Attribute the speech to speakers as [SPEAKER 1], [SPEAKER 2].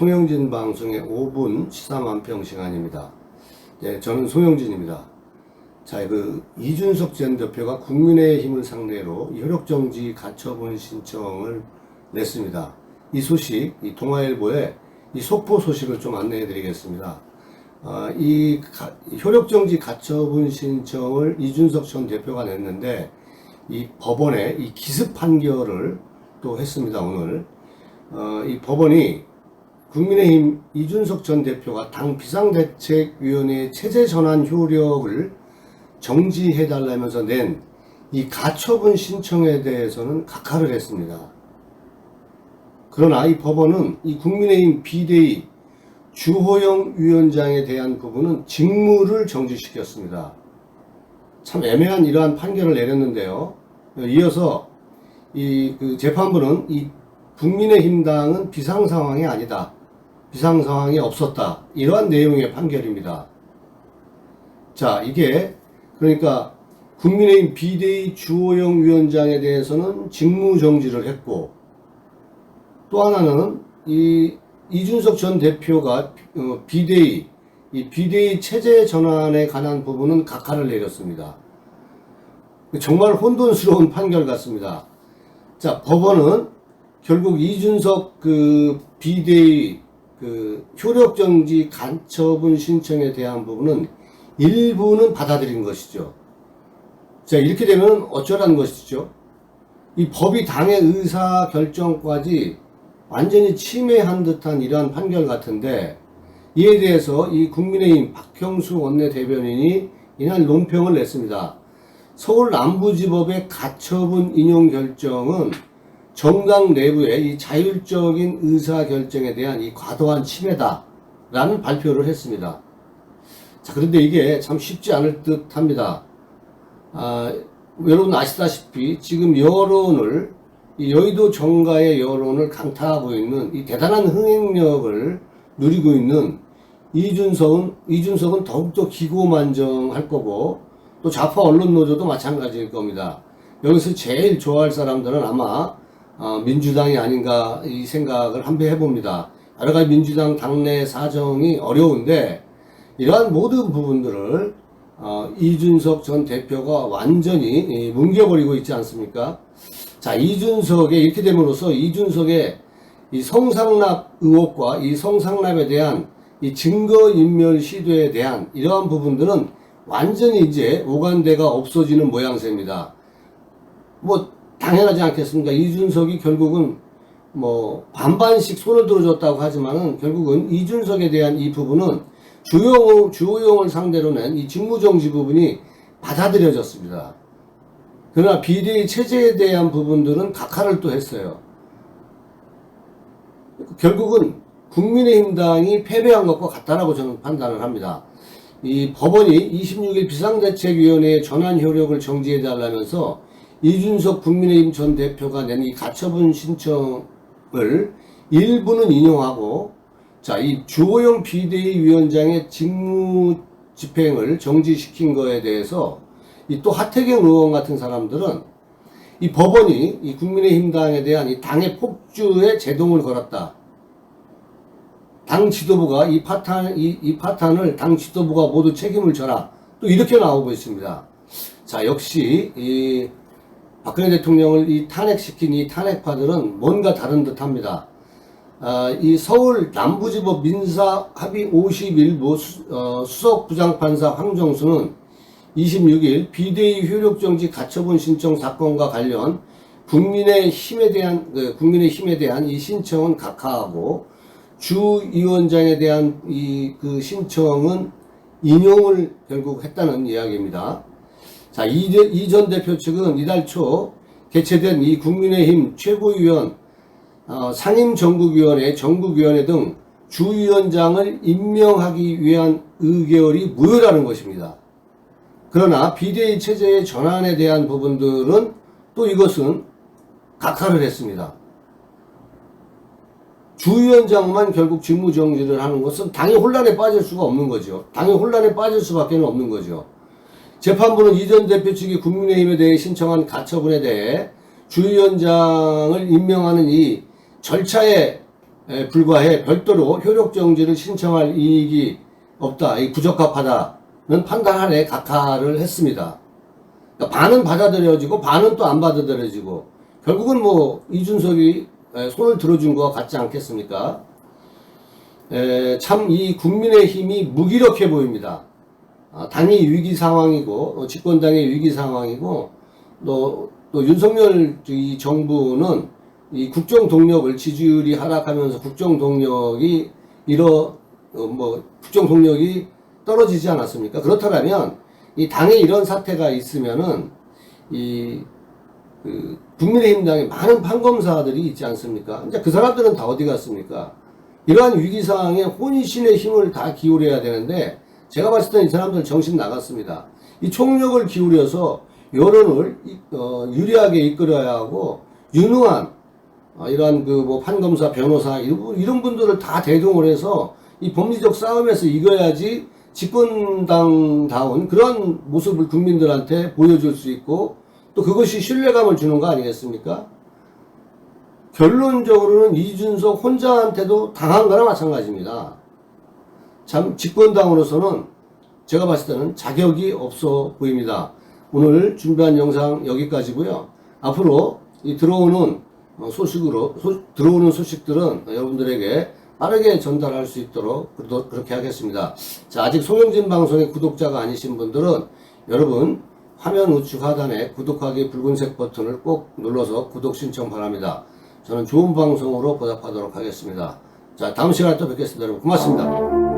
[SPEAKER 1] 송영진 방송의 5분 시사만평 시간입니다. 예, 저는 송영진입니다. 자, 그 이준석 전 대표가 국민의힘을 상대로 혈육정지 가처분 신청을 냈습니다. 이 소식, 이 동아일보에 이 속보 소식을 좀 안내해 드리겠습니다. 아, 이 가- 효력정지 가처분 신청을 이준석 전 대표가 냈는데 이 법원에 이 기습 판결을 또 했습니다 오늘 어, 이 법원이 국민의힘 이준석 전 대표가 당 비상대책위원회 체제 전환 효력을 정지해 달라면서 낸 이 가처분 신청에 대해서는 각하를 했습니다. 그러나 이 법원은 이 국민의힘 비대위 주호영 위원장에 대한 부분은 직무를 정지시켰습니다. 참 애매한 이러한 판결을 내렸는데요. 이어서 이 그 재판부는 이 국민의힘당은 비상 상황이 아니다. 비상 상황이 없었다. 이러한 내용의 판결입니다. 자, 이게 그러니까 국민의힘 비대위 주호영 위원장에 대해서는 직무 정지를 했고 또 하나는 이 이준석 전 대표가 어, 비대위 이 비대위 체제 전환에 관한 부분은 각하를 내렸습니다. 정말 혼돈스러운 판결 같습니다. 자, 법원은 결국 이준석 그 비대위 그 효력정지 간처분 신청에 대한 부분은 일부는 받아들인 것이죠. 자, 이렇게 되면 어쩌라는 것이죠? 이 법이 당의 의사 결정까지 완전히 침해한 듯한 이러한 판결 같은데 이에 대해서 이 국민의힘 박형수 원내대변인이 이날 논평을 냈습니다. 서울 남부지법의 가처분 인용 결정은 정당 내부의 이 자율적인 의사 결정에 대한 이 과도한 침해다라는 발표를 했습니다. 자, 그런데 이게 참 쉽지 않을 듯 합니다. 아, 여러분 아시다시피 지금 여론을 이 여의도 정가의 여론을 강타하고 있는 이 대단한 흥행력을 누리고 있는 이준석은 이준석은 더욱더 기고만정할 거고 또 좌파 언론 노조도 마찬가지일 겁니다. 여기서 제일 좋아할 사람들은 아마 어, 민주당이 아닌가 이 생각을 한번 해봅니다. 여러 가지 민주당 당내 사정이 어려운데 이러한 모든 부분들을 어, 이준석 전 대표가 완전히 이, 뭉개버리고 있지 않습니까? 자, 이준석에 이렇게 됨으로써 이준석의 이 성상납 의혹과 이 성상납에 대한 이 증거인멸 시도에 대한 이러한 부분들은 완전히 이제 오간대가 없어지는 모양새입니다. 뭐, 당연하지 않겠습니까? 이준석이 결국은 뭐, 반반씩 손을 들어줬다고 하지만은 결국은 이준석에 대한 이 부분은 주호영, 주호영을 상대로 낸 이 직무정지 부분이 받아들여졌습니다. 그러나 비대위 체제에 대한 부분들은 각하를 또 했어요. 결국은 국민의힘당이 패배한 것과 같다라고 저는 판단을 합니다. 이 법원이 26일 비상대책위원회의 전환 효력을 정지해달라면서 이준석 국민의힘 전 대표가 낸 이 가처분 신청을 일부는 인용하고 자, 이 주호영 비대위 위원장의 직무 집행을 정지시킨 거에 대해서 이 또 하태경 의원 같은 사람들은 이 법원이 이 국민의힘 당에 대한 이 당의 폭주에 제동을 걸었다. 당 지도부가 이 파탄, 이, 이 파탄을 당 지도부가 모두 책임을 져라. 또 이렇게 나오고 있습니다. 자, 역시, 이 박근혜 대통령을 이 탄핵시킨 이 탄핵파들은 뭔가 다른 듯 합니다. 아, 이 서울 남부지법 민사 합의 51부 수, 어, 수석 부장판사 황정수는 26일 비대위 효력정지 가처분 신청 사건과 관련 국민의 힘에 대한 그 국민의 힘에 대한 이 신청은 각하하고 주 위원장에 대한 이 그 신청은 인용을 결국 했다는 이야기입니다. 자, 이전 대표 측은 이달 초 개최된 이 국민의힘 최고위원 어, 상임정국위원회, 정국위원회 등 주위원장을 임명하기 위한 의결이 무효라는 것입니다. 그러나 비대위 체제의 전환에 대한 부분들은 또 이것은 각하를 했습니다. 주위원장만 결국 직무정지를 하는 것은 당이 혼란에 빠질 수가 없는 거죠. 당이 혼란에 빠질 수밖에 없는 거죠. 재판부는 이 전 대표 측이 국민의힘에 대해 신청한 가처분에 대해 주위원장을 임명하는 이 절차에 에 불과해 별도로 효력정지를 신청할 이익이 없다, 이 부적합하다는 판단하에 각하를 했습니다. 그러니까 반은 받아들여지고 반은 또 안 받아들여지고 결국은 뭐 이준석이 에, 손을 들어준 것 같지 않겠습니까? 참 이 국민의 힘이 무기력해 보입니다. 아, 당이 위기 상황이고 어, 집권당의 위기 상황이고 또, 또 윤석열 이 정부는 이 국정 동력을 지지율이 하락하면서 국정 동력이 이러 어, 뭐 국정 동력이 떨어지지 않았습니까? 그렇다면 이 당에 이런 사태가 있으면은 이 그 국민의힘당에 많은 판검사들이 있지 않습니까? 이제 그 사람들은 다 어디 갔습니까? 이러한 위기 상황에 혼신의 힘을 다 기울여야 되는데 제가 봤을 때는 이 사람들 정신 나갔습니다. 이 총력을 기울여서 여론을 이- 어, 유리하게 이끌어야 하고 유능한 어, 이러한 그 뭐 판검사, 변호사 이런 분들을 다 대동을 해서 이 법리적 싸움에서 이겨야지 집권당다운 그런 모습을 국민들한테 보여줄 수 있고 또 그것이 신뢰감을 주는 거 아니겠습니까? 결론적으로는 이준석 혼자한테도 당한 거나 마찬가지입니다. 참 집권당으로서는 제가 봤을 때는 자격이 없어 보입니다. 오늘 준비한 영상 여기까지고요. 앞으로 이 들어오는 어, 소식으로 소- 들어오는 소식들은 여러분들에게 빠르게 전달할 수 있도록 그렇게 하겠습니다. 자, 아직 송영진 방송의 구독자가 아니신 분들은 여러분 화면 우측 하단에 구독하기 붉은색 버튼을 꼭 눌러서 구독 신청 바랍니다. 저는 좋은 방송으로 보답하도록 하겠습니다. 자, 다음 시간에 또 뵙겠습니다. 여러분 고맙습니다.